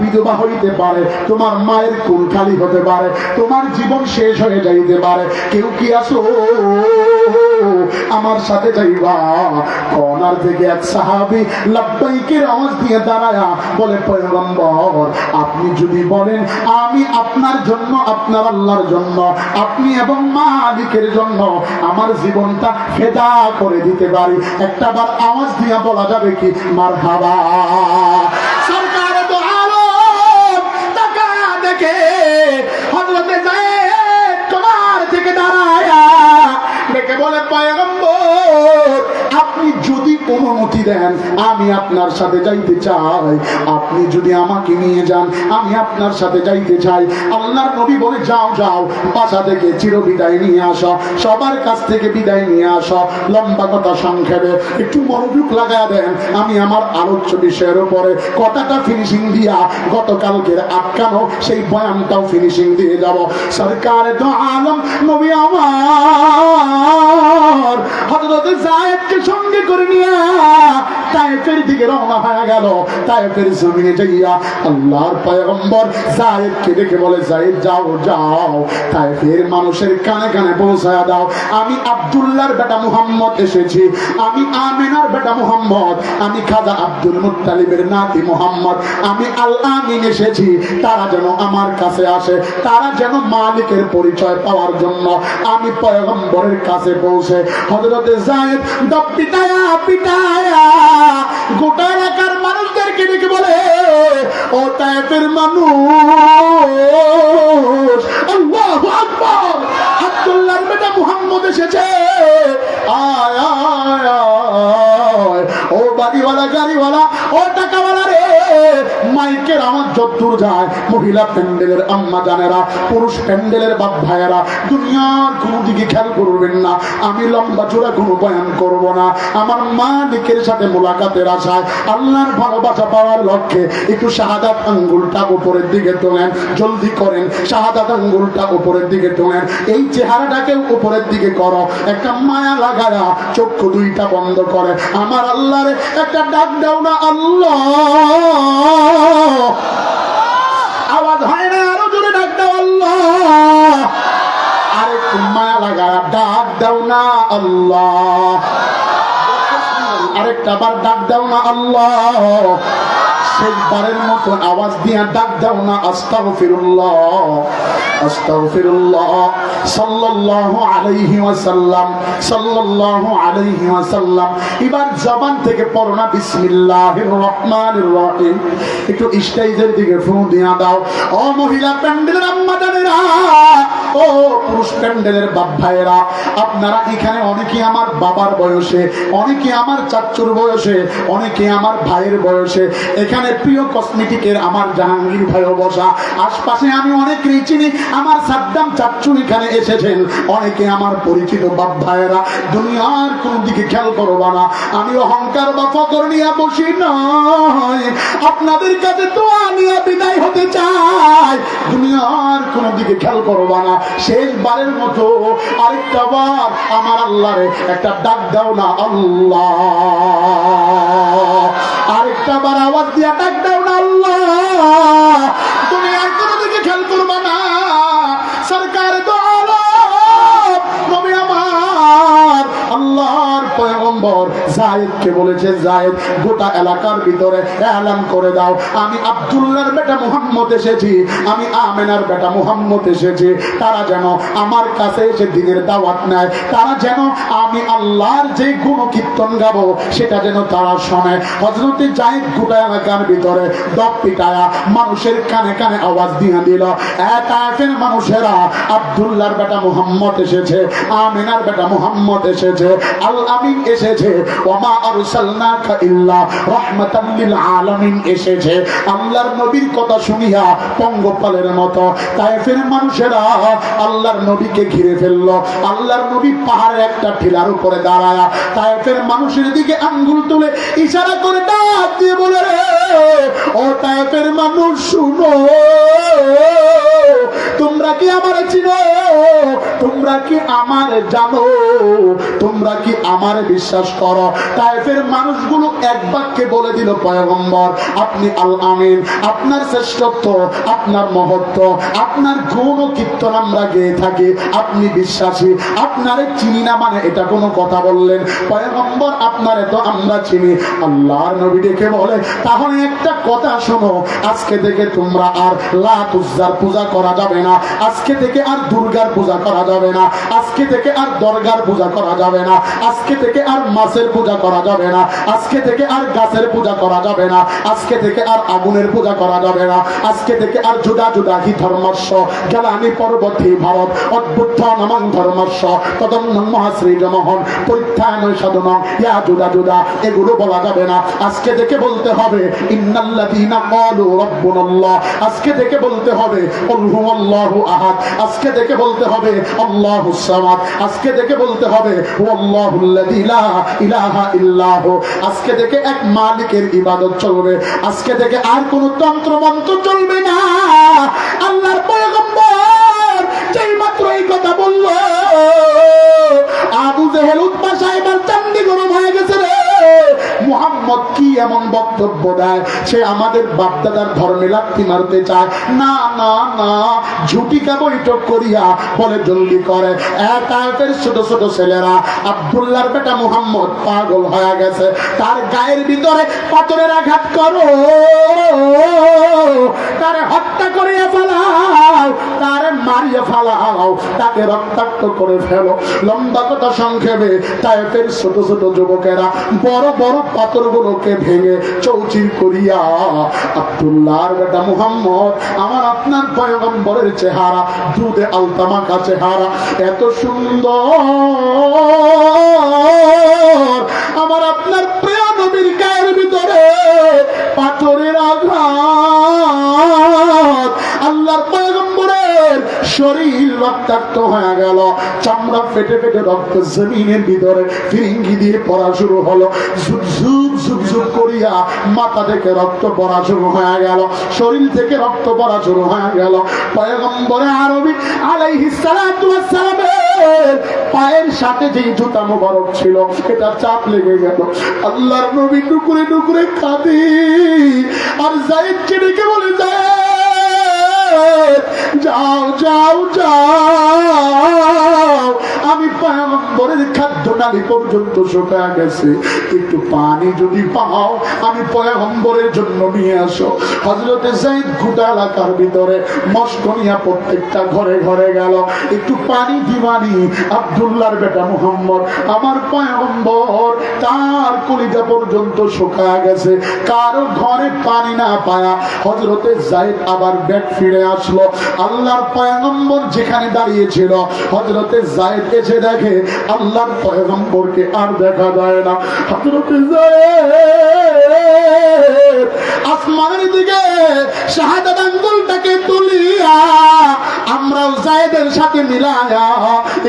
বিধবা হইতে পারে, তোমার মায়ের কুল খালি হতে পারে, তোমার জীবন শেষ হয়ে যাইতে পারে। কেউ কি আসো? আমার সাথে যাইবা। কনার থেকে এক সাহাবি লাব্বাইকের আওয়াজ দিয়ে দাঁড়ায়া বলে, পয়গম্বর, আপনি যদি বলেন, আমি আপনার জন্য, আপনার আল্লাহর জন্য, আপনি এবং মালিকের জন্য আমার জীবনটা ফেদা করে দিতে পারি। একটা বার আওয়াজ দিয়া বলা যাবে কি? মার হাবা অনুমতি দেন, আমি আপনার সাথে যাইতে চাই। আপনি যদি আমাকে নিয়ে যান, আমি আপনার সাথে যাইতে চাই। আল্লাহর নবী বলে, যাও যাও, বাসা থেকে চির বিদায় নিয়ে আসো। সবার কাছ থেকে বিদায় নিয়ে আসো। লম্বা কথা সংক্ষেপে, একটু মনোযোগ লাগায় দেন। আমি আমার আলোচ্য বিষয়ের উপরে কথাটা ফিনিশিং দিয়া গতকালকের আটকানো সেই বয়ানটাও ফিনিশিং দিয়ে যাব। সরকার তো আলম, নবী আমার। হজরত জায়েদকে সঙ্গে করে নিয়ে দিকে রওনা হয়ে গেল। যাইয়া আল্লাহর পয়গম্বর জায়েদকে বলে, জায়েদ, যাও যাও। মানুষের কানে কানে পৌঁছায়া দাও। আমি বেটা মুহাম্মদ এসেছি। আমি আমিনার বেটা মুহাম্মদ। আমি খাজা আব্দুল নাতি মুহাম্মদ। আমি আমিন এসেছি। তারা যেন আমার কাছে আসে। তারা যেন মালিকের পরিচয় পাওয়ার জন্য আমি পয়গম্বরের কাছে পৌঁছে। হজরতে জায়েদ দপ পিটায়া পিটায়া গোটা এলাকার মানুষদেরকে ডেকে বলে ও টাইপের মানুষ। আল্লাহু আকবার। গাড়িওয়ালা ও টাকাওয়ালা মাইকের আমার যদ্দূর যায়, মহিলা প্যান্ডেলের আম্মা জানেরা, পুরুষ প্যান্ডেলের বাপ ভাইয়েরা, দুনিয়ার কোনো দিকে খেয়াল করবেন না। আমি লম্বা চূড়া কোনো বয়ান করব না। আমার মালিকের সাথে মোলাকাতের আশায় আল্লাহর ভালোবাসা পাওয়ার লক্ষ্যে একটু শাহাদাত আঙ্গুলটা উপরের দিকে তোলেন, জলদি করেন, শাহাদাত আঙ্গুলটা উপরের দিকে তোলেন। এই চেহারাটাকে উপরের দিকে করো। একটা মায়া লাগায়া চক্ষু দুইটা বন্ধ করে। আমার আল্লাহরে একটা ডাক দাও না, আল্লাহ! আওয়াজ হয় না, আরও জোরে ডাক দাও আল্লাহ। আরে মায়া লাগা ডাক দাও না আল্লাহ। আরেকটা বার ডাক দাও না আল্লাহ। শেষবারের মতো আওয়াজ দিয়া ডাক দাও না, আস্তাগফিরুল্লাহ আস্তাগফিরুল্লাহ। সাল্লাল্লাহু আলাইহি ওয়াসাল্লাম, সাল্লাল্লাহু আলাইহি ওয়াসাল্লাম। এবার জবান থেকে পড়ো না, বিসমিল্লাহির রহমানির রহিম। একটু স্টেজের দিকে ফু দিয়া দাও। ও মহিলা প্যান্ডেলের আম্মা জানেরা, ও পুরুষ প্যান্ডেলের বাপ ভাইয়েরা, আপনারা এখানে অনেকে আমার বাবার বয়সে, অনেকে আমার চাচ্চুর বয়সে, অনেকে আমার ভাইয়ের বয়সে, এখানে প্রিয় কসমেটিকের আমার জাহাঙ্গীর ভাইও বসা। আশপাশে আমি অনেকেই চিনি, আমার সাদ্দাম চাচ্চু এখানে এসেছেন। অনেকে আমার পরিচিত বাপ ভাইয়েরা, দুনিয়ার কোন দিকে খেয়াল করবা না। আমি অহংকার বা ফকর নিয়ে বসি নয় আপনাদের কাছে তো নিয়ে বিদায় হতে চাই। দুনিয়ার কোন দিকে খেয়াল করবা না। শেষবারের মতো আরেকটা বার আমার আল্লাহরে একটা ডাক দাও না আল্লাহ। আরেকটা বার আওয়াজ দিয়া ডাক দাও না আল্লাহ। জায়েদকে বলেছে, জায়েদ, গোটা এলাকার ভিতরে এলান করে দাও। আমি আব্দুল্লাহর বেটা মুহাম্মদ এসেছি, আমি আমেনার বেটা মুহাম্মদ এসেছি। তারা যেন আমার কাছে এসে দিনের দাওয়াত নেয়, তারা যেন আমি আল্লাহর যে গুণ কীর্তন গাবো, সেটা যেন তারা শোনে। হজরতে জায়েদ গোটা এলাকার ভিতরে দপ পিটায়া মানুষের কানে কানে আওয়াজ দিয়ে দিল এক আয়াতের মানুষেরা, আব্দুল্লাহর বেটা মুহাম্মদ এসেছে, আমিনার বেটা মুহাম্মদ এসেছে আল এসেছে ওমা ইল্লা রাহমাতাল লিল আলামিন এসেছে। আল্লাহর নবীর কথা শুনিয়া পঙ্গপালের মতো মানুষেরা আল্লাহর নবীকে ঘিরে ফেলল। আল্লাহর নবী পাহাড়ের একটা টিলার উপরে দাঁড়ায়া মানুষের দিকে আঙ্গুল তুলে ইশারা করে ডাক দিয়ে বলে, রে, ও তায়েফের মানুষ, শুনো। তোমরা কি আমার চিনো? তোমরা কি আমার জানো? তোমরা কি আমার বিশ্বাস করো? তাইফের মানুষগুলো এক বাক্যে বলে দিল, পয়গম্বর, আপনি আল আমিন আপনার শ্রেষ্ঠত্ব, আপনার মহত্ব, আপনার গুণ ও কীর্তন আমরা গেয়ে থাকি, আপনি বিশ্বাসী, আপনারে চিনি না মানে এটা কোনো কথা বললেন। পয়গম্বর, আপনারে তো আমরা চিনি। আল্লাহর নবী ডেকে বলে, তাহলে একটা কথা শোনো, আজকে থেকে তোমরা আর লাত পূজা করা যাবে না, আজকে থেকে আর দুর্গার পূজা করা যাবে না, আজকে থেকে আর দরগার পূজা করা যাবে না, আজকে থেকে আর মাছের পূজা করা যাবে না। আজকে থেকে আর গাছের পূজা করা যাবে না। আজকে থেকে আর আগুনের পূজা করা যাবে না। আজকে থেকে আর জুদা জুদা হি ধর্মস্ব। জ্বালানি পর্বতী ভারত অদ্ভুত নমং ধর্মস্ব। তদন্ন মহাশ্রী জমহন পরিত্রাণ সাধন। ইয়া জুদা জুদা এগুলো বলা যাবে না। আজকে থেকে বলতে হবে আজকে থেকে বলতে হবে আহাদ। আজকে থেকে বলতে হবে আজকে থেকে বলতে হবে আজকে থেকে এক মালিকের ইবাদত চলবে। আজকে থেকে আর কোনো তন্ত্র মন্ত্র চলবে না। আল্লাহর পয়গম্বর যেই মাত্র এই কথা বলল, আবু জেহেল উৎপা এবার চান্দি গরম হয়ে গেছে রে। মুহাম্মদ কি এমন বক্তব্য দেয়? সে আমাদের বাপদাদার ধর্মে লাত্তি মারতে চায়। না না না, ঝুটিকা বৈঠক করিয়া বলে জলদি করে। এক আয়তের ছোট ছোট ছেলেরা, আব্দুল্লাহর বেটা মুহাম্মদ পাগল হয়ে গেছে। তার গায়ের ভিতরে পাথরের আঘাত করো। তারে হত্যা করিয়া ফেলাও। তারে মারিয়া ফেলাও। তাকে রক্তাক্ত করে ফেলো। লম্বা কথা সংক্ষেপে তাইপের ছোট ছোট যুবকেরা, বড় বড় পাথরগুলোকে ভেঙে চৌচির করিয়া আব্দুল্লাহর বেটা মুহাম্মদ, আমার আপনার পয়গম্বরের চেহারা, দুধে আলতামাকা চেহারা, এত সুন্দর। রক্তাক্ত হয়ে গেল। চামড়া ফেটে ফেটে রক্ত জমিনের ভিতরে ফিরিঙ্গি দিয়ে পড়া শুরু হলো। ঝুপ ঝুপ ঝুপ করিয়া মাথা থেকে রক্ত পড়া শুরু হয়ে গেল। শরীর থেকে রক্ত পড়া শুরু হয়ে গেল। পয়গম্বরে আরবি আলাইহিস সালাতু ওয়াস সালামের পায়ের সাথে যে জুতা মোবারক ছিল, এটা চাপ লেগে গেল। আল্লাহর নবী টুকুরে টুকুরে কাঁদে। আর জায়েদকে ডেকে বলে যায় যাও যাও যাও। আমি পয়গম্বরের খাদ্য নালী পর্যন্ত শুকায় গেছে। একটু পানি যদি পাও, আমি পয়গম্বরের জন্য নিয়ে আসো। হজরতে জাইদ গোটা এলাকার ভিতরে মস্কনিয়া প্রত্যেকটা ঘরে ঘরে গেল। একটু পানি দিবানি, আব্দুল্লাহর বেটা মুহাম্মদ। আমার পয়গম্বর তার কলিজা পর্যন্ত শুকায় গেছে। কারও ঘরে পানি না পায়া হজরতে জাইদ আবার ব্যাগ ফিরে আসলো। আল্লাহর পয়গম্বর যেখানে দাঁড়িয়েছিল হজরতে জায়েদ এসে দেখে আল্লাহর পয়গম্বরকে আর দেখা যায় না। হজরতে আসমানের দিকে আঙ্গুলটাকে তুলিয়া আমরাও সাথে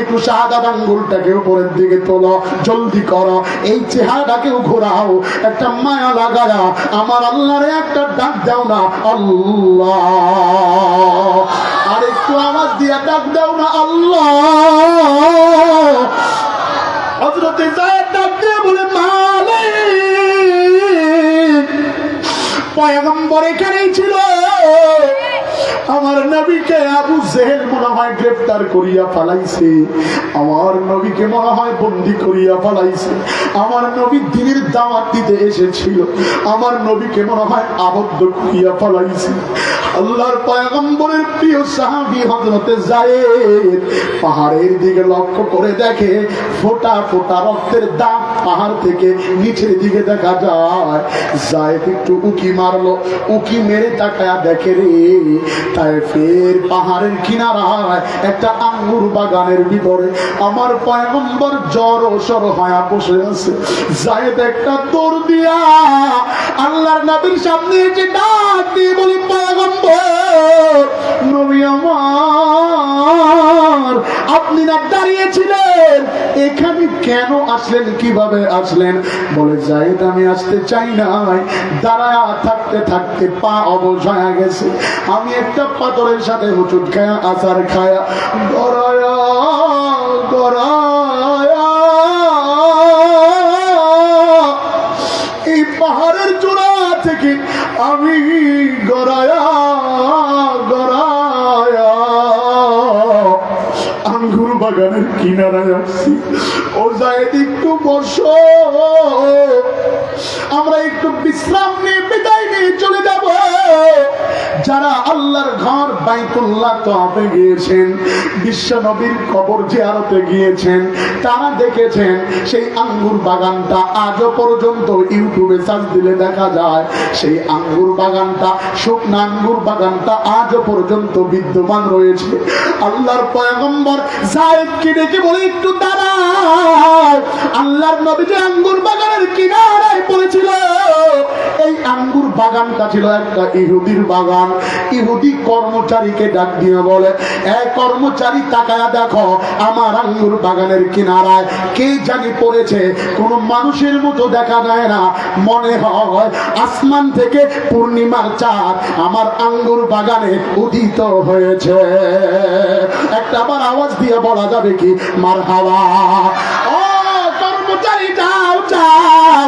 একটু আঙ্গুলটাকে উপরের দিকে তোলো, জলদি করো, এই চেহারাটাকেও ঘোরাও, একটা মায়া লাগায়া, আমার আল্লাহরে একটা ডাক দাও না, আল্লাহ। আর একটু আমার দিয়া ডাক দাও না আল্লাহ। ডাক দিয়ে বলে, মালিক, পয়গম্বর এখানেই ছিল। আমার নবীকে আবু জেহেল মনে হয় গ্রেফতার করিয়া ফালাইছে। আমার নবীকে মনে হয় বন্দি করিয়া ফালাইছে। আমার নবী দিনের দাওয়াত দিতে এসেছিল। আমার নবীকে মনে হয় আবদ্ধ করিয়া ফালাইছে। আল্লাহর পয়গম্বরের প্রিয় সাহাবী হযরতে জায়েদ পাহাড়ের দিকে লক্ষ্য করে দেখে, ফোটা ফোটা রক্তের দাগ পাহাড় থেকে নিচের দিকে দেখা যায়। জায়েদ একটু উকি মারলো, উকি মেরে তাকায়া দেখে রে তাই ফের পাহাড়ের কিনারায় একটা আঙ্গুর বাগানের ভিতরে আমার পয়গম্বর জ্বর সর হায়া বসে আছে। জায়েদ একটা তোর দিয়া আল্লাহর নবীর সামনে এসে ডাক দিয়ে বলি, পয়গম্বর, নবী আমার আমার, আপনি না দাঁড়িয়েছিলেন। এখানে কেন আসলেন, কীভাবে আসলেন? বলে যাই আমি আসতে চাই নাই। দাঁড়ায়, থাকতে থাকতে পা অবশ গেছে। আমি একটা পাথরের সাথে হুচুট খায়া, আচার খায়া, গড়ায়া গড়ায়া। এই পাহাড়ের চূড়া থেকে আমি গড়ায়া বাগানের কিনারায় আসছি। ও জায়গায় একটু বস। আমরা একটু বিশ্রাম নিয়ে বিদায় নিয়ে চলে যাব। যারা আল্লাহর ঘর বাইতুল্লাহ তবে গিয়েছেন, বিশ্ব নবীর কবর জিয়ারতে গিয়েছেন, তারা দেখেছেন সেই আঙ্গুর বাগানটা আজও পর্যন্ত ইউটিউবে সার্চ দিলে দেখা যায়, সেই আঙ্গুর বাগানটা, শুকনা আঙ্গুর বাগানটা আজও পর্যন্ত বিদ্যমান রয়েছে। আল্লাহর পয়গম্বর জায়েদকে ডেকে বলে, একটু দাঁড়াও। আল্লাহর নবী যে আঙ্গুর বাগানের কিনারায় পড়েছিল, এই আঙ্গুর বাগানটা ছিল একটা ইহুদির বাগান। ইহুদি কর্মচারীকে ডাক দিয়ে বলে, এ কর্মচারী দেখো, আমার আঙ্গুর বাগানের কিনারায় কে জানি পড়েছে? কোন মানুষের মতো দেখা যায় না। মনে হয় আসমান থেকে পূর্ণিমার চাঁদ আমার আঙ্গুর বাগানে উদিত হয়েছে। একটা আবার আওয়াজ দিয়ে বলা যাবে কি? মার হাওয়া ও কর্মচারী, যাও যাও।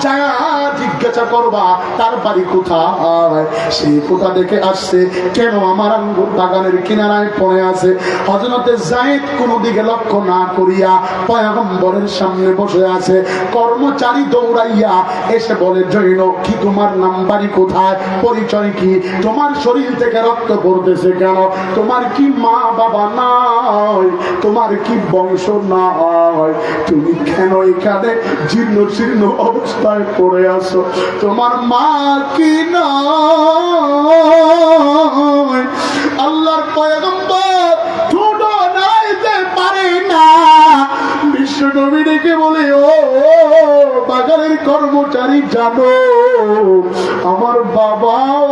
যা জিজ্ঞাসা করবা, তার বাড়ি কোথায়? সে কোথা দেখে আসছে? কেন আমার আঙ্গুর বাগানের কিনারায় পড়ে আছে? হজরতে জায়েদ কোনো দিকে লক্ষ্য না করিয়া পয়গম্বরের সামনে বসে আছে। কর্মচারী দৌড়াইয়া এসে বলে, জৈন, কি তোমার নাম বাড়ি কোথায়? পরিচয় কি? তোমার শরীর থেকে রক্ত পড়তেছে কেন? তোমার কি মা বাবা নাই? তোমার কি বংশ নাই? তুমি কেন এখানে জীর্ণ শীর্ণ অবস্থায় পড়ে আসো তোমার মা কি আল্লাহর বলে, ও, বাগানের কর্মচারী জানো, আমার বাবাও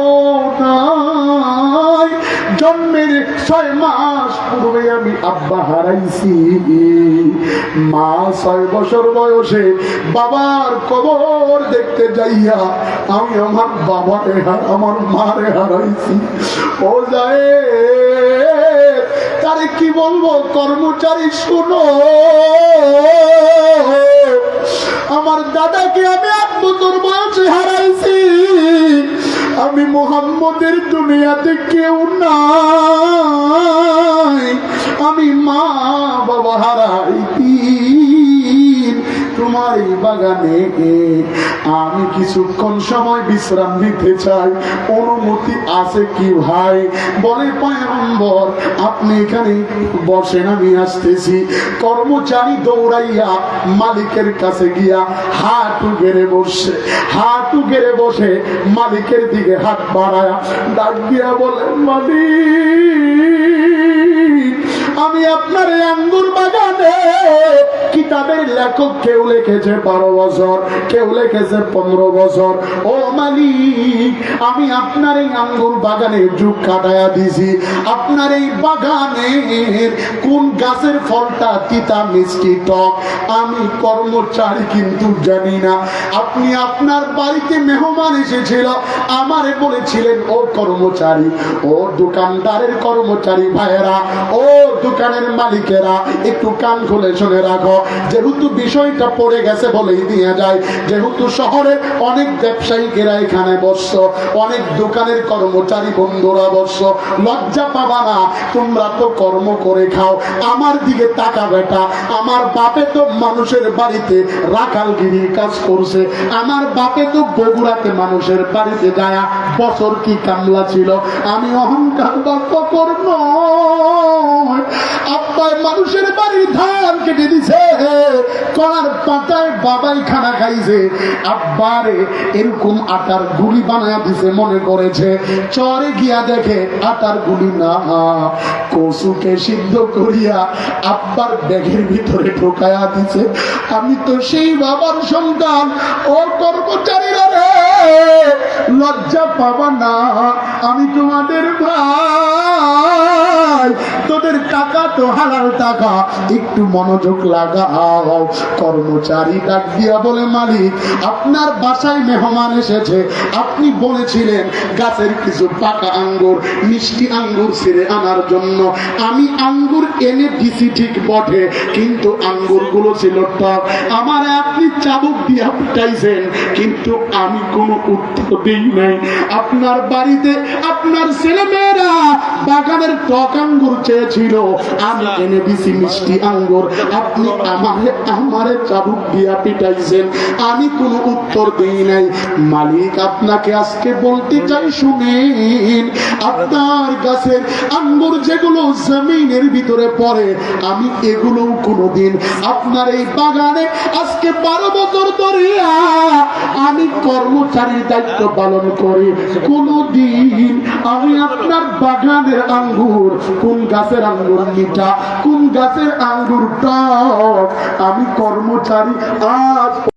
নাই। জন্মের ছয় মাস পূর্বে আমি আব্বা হারাইছি। মা ছয় বছর বয়সে বাবার কবর দেখতে যাইয়া আমি আমার বাবারে হার- আমার মারে হারাইছি। ও যায় তারে কি বলব? কর্মচারী, শুনো। আমার দাদাকে আমি এক বছর বয়সে হারাইছি। আমি মোহাম্মদের দুনিয়াতে কেউ নাই। আমি মা বাবা হারাইতি তোমার এই বাগানে আমি কিছুক্ষণ সময় বিশ্রাম নিতে চাই। অনুমতি আছে কি ভাই? বলে পয়গম্বর, আপনি এখানে বসেন, আমি আসতেছি। কর্মচারী দৌড়াইয়া মালিকের কাছে গিয়া হাঁটু গেড়ে বসে, হাঁটু গেড়ে বসে মালিকের দিকে হাত বাড়ায়া ডাক দিয়া বলে, মালিক! আমি আপনার আঙ্গুর বাগানে কিতাবের লেখক কেউ লিখেছে বারো বছর, কেউ লিখেছে পনেরো বছর। ও মালিক, আমি আপনার এই আঙ্গুর বাগানে যুগ কাটায়া দিছি। আপনার এই বাগানে কোন গাছের ফলটা তিতা মিষ্টি টক? আমি কর্মচারী কিন্তু জানি না। আপনি আপনার বাড়িতে মেহমান এসেছিল, আমারে বলেছিলেন, ও কর্মচারী, ও দোকানদারের কর্মচারী ভাইয়েরা, ও দোকানের মালিকেরা, একটু কান খুলে শুনে রাখো। যেহেতু বিষয়টা পড়ে গেছে বলেই দিয়ে যায়, যেহেতু শহরের অনেক ব্যবসায়িকেরা এখানে বসছ অনেক দোকানের কর্মচারী বন্ধুরা বসছ লজ্জা পাবা না, তোমরা তো কর্ম করে খাও, আমার দিকে তাকা বেটা, আমার বাপে তো মানুষের বাড়িতে রাখালগিরির কাজ করছে, আমার বাপে তো বগুড়াতে মানুষের বাড়িতে যায়া, বছর কি কামলা ছিল, আমি অহংকার বা নয় আব্বাই মানুষের বাড়ির ধান কেটে দিছে। কলার পাতায় বাবাই খানা খাইছে। আব্বারে এরকম আটার গুলি বানায় দিছে মনে করেছে। চরে গিয়া দেখে আটার গুলি না। কসুকে সিদ্ধ করিয়া আব্বার ব্যাগের ভিতরে ঢোকায়া দিছে। আমি তো সেই বাবার সন্তান। ও কর্মচারীরা রে, লজ্জা পাবা না। আমি তোমাদের ভাই। তোদের টাকা তো হালাল টাকা, একটু মনোযোগ লাগাও। কর্মচারী ডাক দিয়া বলে, মালিক, আপনার বাসায় মেহমান এসেছে। আপনি বলেছিলেন গাছের কিছু পাকা আঙ্গুর, মিষ্টি আঙ্গুর ছিঁড়ে আনার জন্য। আমি আঙ্গুর এনে দিছি ঠিক বটে, কিন্তু আঙ্গুরগুলো ছিল টক। আমার আপনি চাবুক দিয়া পিটাইছেন, কিন্তু আমি কোনো উত্তর দিই নাই। আপনার বাড়িতে আপনার ছেলে মেয়েরা বাগানের টক আঙ্গুর চেয়েছিল। আমি এনে দিছি মিষ্টি আঙ্গুর। আপনি আমারে আমারে চাবুক দিয়া পিটাইছেন। আমি কোনো উত্তর দিই নাই। মালিক আপনাকে আজকে বলতে চাই, শুনেন। আপনার গাছের আঙ্গুর যেগুলো জমিনের ভিতরে পড়ে, আমি এগুলো কোনোদিন আপনার এই বাগানে আজকে বারো বছর ধরিয়া আমি কর্মচারীর দায়িত্ব পালন করি। কোনদিন আমি আপনার বাগানের আঙ্গুর কোন গাছের আঙ্গুর মিঠা কোন গাছের আঙ্গুর টক? আমি কর্মচারী আজ